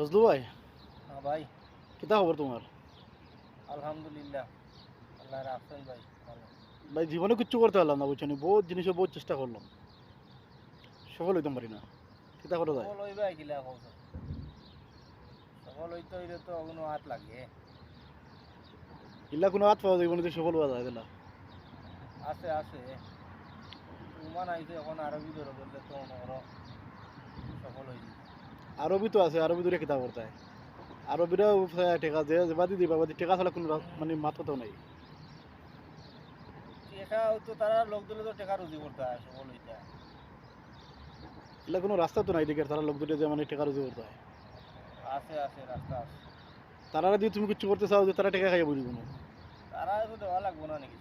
ফজলু ভাই? হ্যাঁ ভাই। কিতা খবর তোমার? আলহামদুলিল্লাহ আল্লাহ রাখছেন ভাই ভালো। ভাই জীবনে কিচ্ছু করতে পারলাম না বুঝছ বহুত জিনিসে বহুত চেষ্টা করলাম। সফল হইতে পারি না। কিতা করা যায়? সকল হইবে কিলা কৌশ সকল হইতে হইলে তো কোনো হাত লাগে। ইল্লা কোনো হাত পাওয়া যাইব না সফল হওয়া যায় দিলা আছে আছে। উমান আইছে এখন আরবি ধরে বললে তো মনে সফল হয়ে যাবে আরবি তো আছে আরবি দূরে কিতা করতে হয় আরবিরাও টেকা যে বাদি দিবা বাদি টেকা ছাড়া কোনো মানে মাথা তো নাই। টেকা তো তারা লোক দিলে তো টেকা রুজি করতে হয় হয় কোনো রাস্তা তো নাই দিকে তারা লোক দূরে যে মানে টেকা রুজি করতে হয় আছে আছে রাস্তা আছে। তারা যদি তুমি কিছু করতে চাও যে তারা টেকা খাইয়া বুঝি কোনো তারা তো দেওয়া লাগবো না নাকি?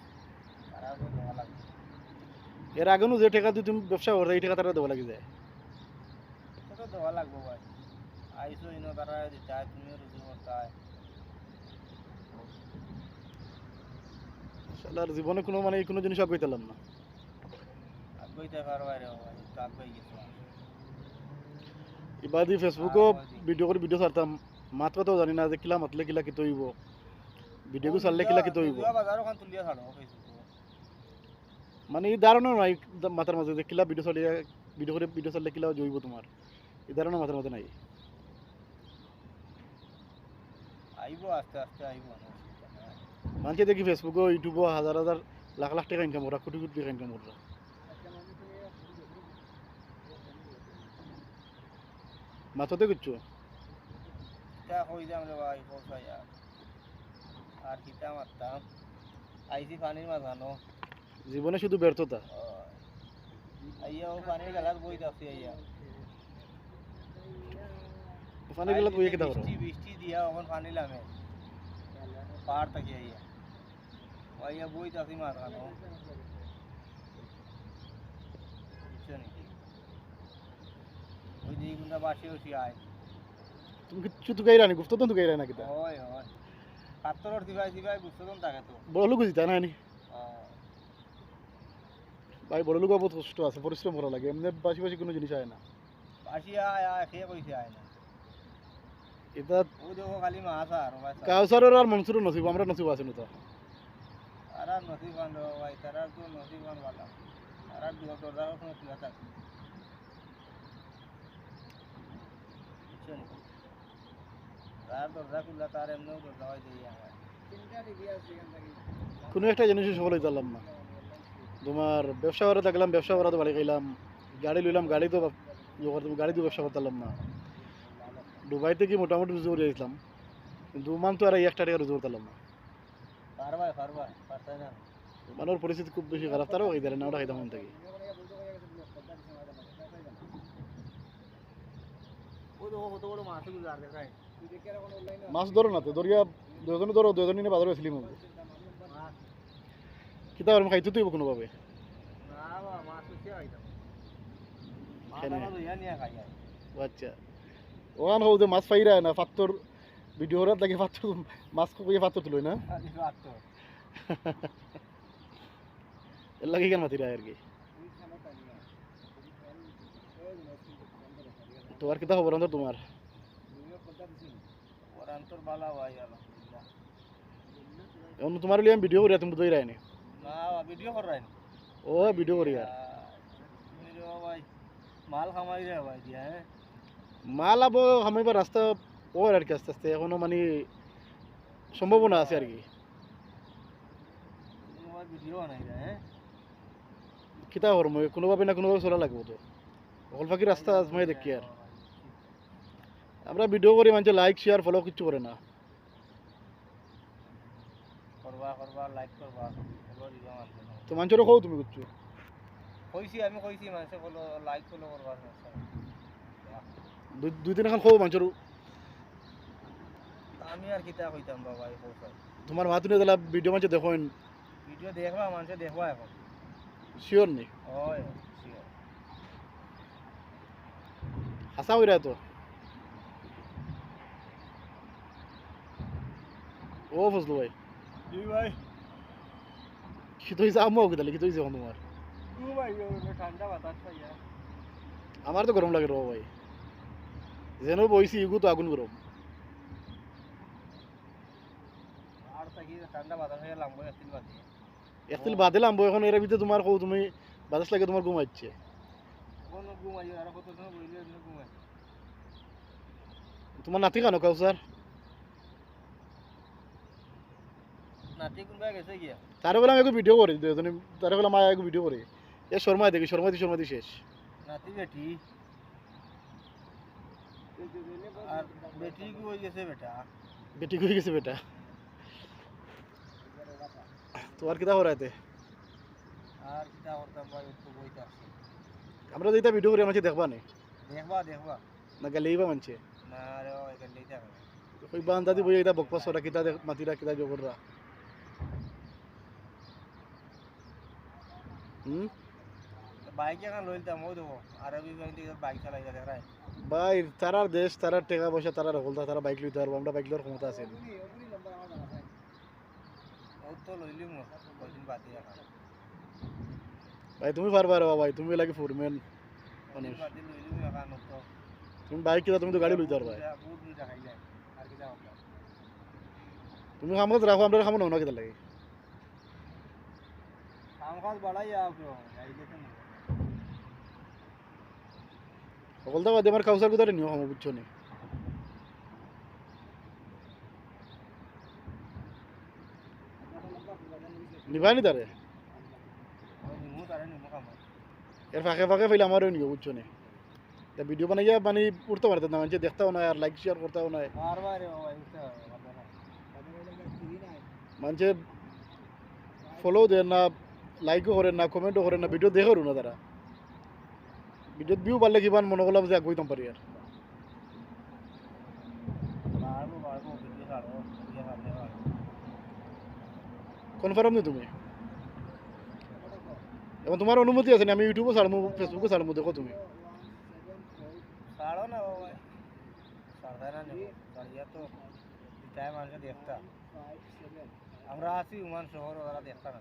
তারা তো দেওয়া লাগবে। এর আগেও যে টাকা দিয়ে তুমি ব্যবসা করতে এই টাকা তারা দেওয়া লাগে যায়। দেওয়া লাগবো ভাই। তারা দিতে হয় তুমিও রুজি করতে হয় শালার জীবনে কোনো মানে কোনো জিনিস আগে পেলাম না। রে ভাই গেছো। ইবাদি ফেসবুকও ভিডিও করে ভিডিও ছাড়তাম। মাত কথাও জানি না যে কিলা মাতলে কিলা কি তৈব। ভিডিও ছাড়লে কিলা কি তৈব। মানে এই ধারণা নাই মাথার মাঝে যে কিলা ভিডিও চালিয়ে ভিডিও করে ভিডিও চাললে কিলা জৈব তোমার। এই ধারণা মাথার মধ্যে নাই। আইবো আস্তে আস্তে আইবো। মানুষে দেখি ফেসবুকও ইউটিউবও হাজার হাজার লাখ লাখ টাকা ইনকাম করা কোটি কোটি টাকা ইনকাম করা মাথাতে রে ভাই আর আর কিতা মারতাম আইসি পানির মাঝানো জীবনে শুধু ব্যর্থতা আইয়া ও পানির গেলার বই আইয়া ওখানে গেলে কিতা করো বৃষ্টি বৃষ্টি দিয়া ওখান পানি লামে পাহাড় থাকি আইয়া। বই নাকি ওই দিকে গুন্ডা বাসে আয়। তুমি কিচ্ছু তো গাইরা নি গুপ্ত তো গাইরা না কিতা হয় হয়। কাত্তর দিবাই দিবাই বুঝছ তো থাকে তো। বড় লোক জিতা না নি? আহ, ভাই বড় লোক বহুত কষ্ট আছে পরিশ্রম করা লাগে এমনি বাসি বাসি কোনো জিনিস হয় না। বাসি আয় আয় খেয়ে কইছে আয় না। এটা ও দেখো খালি মাছ আর কাউসারের আর মনসুরের নসিব আমরা নসিব আছে না তো তারা নদী বান রে ভাই তারা তো দরজা কোনো খোলা থাকে বুঝছেন দরজা খুললা তার এমনিও দরজা হয় দিয়ে আমার কোনো একটা জিনিস সফল হইতে পারলাম না। তোমার ব্যবসা করা থাকলাম ব্যবসা করা তো বাড়ি খাইলাম গাড়ি লইলাম গাড়ি তো গাড়ি তো ব্যবসা করতে পারলাম না। দুবাইতে কি মোটামুটি রুজু করে গেছিলাম কিন্তু মান তো আর এই একটা টাকা রুজু করতে পারলাম না পারতাই মানুষের পরিস্থিতি খুব বেশি খারাপ তারাও খাইতে না ওটা খাইতাম মন থেকে। মাছ ধরো না তো দরিয়া দুজনে ধরো দুজনে নিয়ে বাজারে ছিলাম। কিতা আর খাইতে তুই কোনোভাবে? আচ্ছা। ওখান হোক যে মাছ পাইরা না পাত্তর ভিডিও রাত লাগে পাত্তর মাছ কইয়ে পাত্তর তুলই না খালি ভাত তো। এর লাগে কেন মাতিরা আর কি তুই খানা পানি না। ওই মাছ কিন্তু বন্ধ রাখা, ঠিক আছে? তোমার কিতা খবর অন্তর তোমার তুইও কথা দিছিস? ওরান তোর বালা ভাই আলহামদুলিল্লাহ। এখন তোমার লিয়ে আমি ভিডিও করি তুমি তো রায়নি না ভিডিও কর রাইন ও ভিডিও করি আর তুমি রে ভাই মাল খামাই রে ভাই দিয়া হ্যাঁ মাল আবো হামাইবার রাস্তা ওর আর কি আস্তে আস্তে এখনও মানে সম্ভাবনা আছে আর কি। কিতা করব মই কোনোভাবে না কোনোভাবে চলা লাগবো তো। অকল ফাঁকি রাস্তা আজমাই দেখি আর আমরা ভিডিও করি মানুষ লাইক শেয়ার ফলো কিচ্ছু করে না। তো মানুষেরও কও তুমি কিচ্ছু। কইছি আমি কইছি মানুষে লাইক ফলো করবা দুই দুই দিন এখন কও মানুষের আমি আর কিতা কইতাম বাবা এই তোমার মা তুমি দিলা ভিডিও মানুষ দেখো ভিডিও দেখবা মানুষে দেখবা এখন। শিওর নেই হয় sure. হাসা হইরা তো। ও ফজলু ভাই। জি ভাই? কি তো হয়েছে আম্মাও কি কি তো হয়েছে এখন তোমার ও ভাই ঠান্ডা বাতাস পাইয়া আমার তো গরম লাগে রো ভাই। যেন বইছি ইগু তো আগুন গরম লাম্বো বাদে। একতিল বাদিলাম বই এখন এর ভিতরে তোমার কৌ তুমি বাতাস লাগে তোমার ঘুমাচ্ছে তোমার নাতি কেন গেছে গিয়া তারে বলে আমি একটু ভিডিও করি তারে বলে মা একটু ভিডিও করি এ শর্মায় দেখি শর্মাদি শর্মাদি শেষ। নাতি বেটি। আর বেটি হয়ে গেছে বেটা? বেটি হয়ে গেছে বেটা? তোমার কিতা করাইতে আর কিটা করতাম ভাই একটু আসছে। আমরা যেটা ভিডিও করি আমার দেখবা নি? দেখবা দেখবা। না গেলেই বা মানছে? না রে ও এখান থেকে থাকে ওই বান্ধা দি বই এটা বকপা সরা কিতা মাতিরা কিতা জগররা হুম? বাইক এখন লইতাম ও দেবো আর আমি থেকে বাইক চালাই যাবে রাই ভাই তারার দেশ তারার টাকা পয়সা তারা রকলতা তারা বাইক লইতে পারব আমরা বাইক লওয়ার ক্ষমতা আছে। ও তো লইলি মো কদিন বাদে ভাই তুমি পারবা রে ভাই তুমি লাগে ফোরম্যান কদিন বাদে লইলি মো এখন তো তুমি বাইক কিনা তুমি তো গাড়ি লইতে পারবা কিটা তুমি খামত রাখো আমরা খামো না কিতা লাগে কাম কাজ বাড়াই আপনি গাইলে তো বাদে আমার কাউসার কোথায় নিও খামো বুঝছ নি? নিবাই নি তারে? এর ফাঁকে ফাঁকে ফেলে আমারও নিও, বুঝছ নি? তা ভিডিও বানাইয়া মানে উঠতে পারতে না মানুষ দেখতেও না আর লাইক শেয়ার করতেও না বারবার রে বাবা উঠতে হবে কথা না মানুষে ফলো দেন না লাইকও করেন না কমেন্টও করেন না ভিডিও দেখেও না তারা। ভিডিওত ভিউ পারলে কিমান মনে করলাম যে আগুইতাম পারি আর ছাড়বো কনফার্ম নি তুমি? এবং তোমার অনুমতি আছে না? আমি ইউটিউবও ছাড়মু ফেসবুকও ছাড়মু দেখো তুমি। ছাড়ো না বাবা ছাড়তে না ছাড়িয়া তো টাইম দেখতা। আমরা আছি উমান শহর ওরা দেখতা না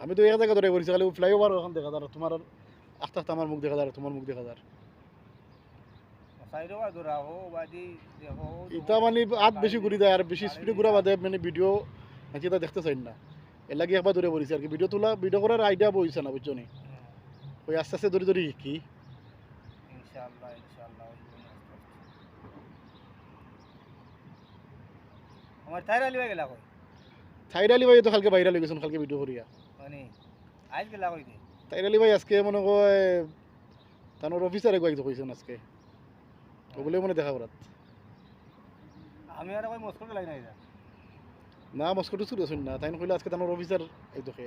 আমি তো এক জায়গা ধরে করেছি খালি ফ্লাইওভার ওখান দেখা তোমার আস্তে আস্তে আমার মুখ দেখা যার তোমার মুখ দেখা দেখো ইটা মানে আত বেশি ঘুরি যায় আর বেশি স্পিডে ঘুরা বাদে মানে ভিডিও নাকি তা দেখতে চাই না। এর লাগে একবার ধরে পড়েছি আর কি ভিডিও তোলা ভিডিও করার আইডিয়া বইছে না বুঝছ নি? ওই আস্তে আস্তে ধরে ধরে শিখি। ইনশাআল্লাহ ইনশাআল্লাহ আমার তাইরা লিবা গেলা কই? থাইরালি ভাই তো কালকে বাইরে কালকে ভিডিও করিয়া। মানে আজ গেলা কই দে তাইরালি ভাই আজকে মনে কয় তানোর অফিসারে কয়েক কইছেন আজকে। ওগুলো মনে দেখা করাত। আমি আর কই মস্কো গেলাই না মস্কোটো চুরি আছেন না। তাই কইলে আজকে তানোর অফিসার এই দেখে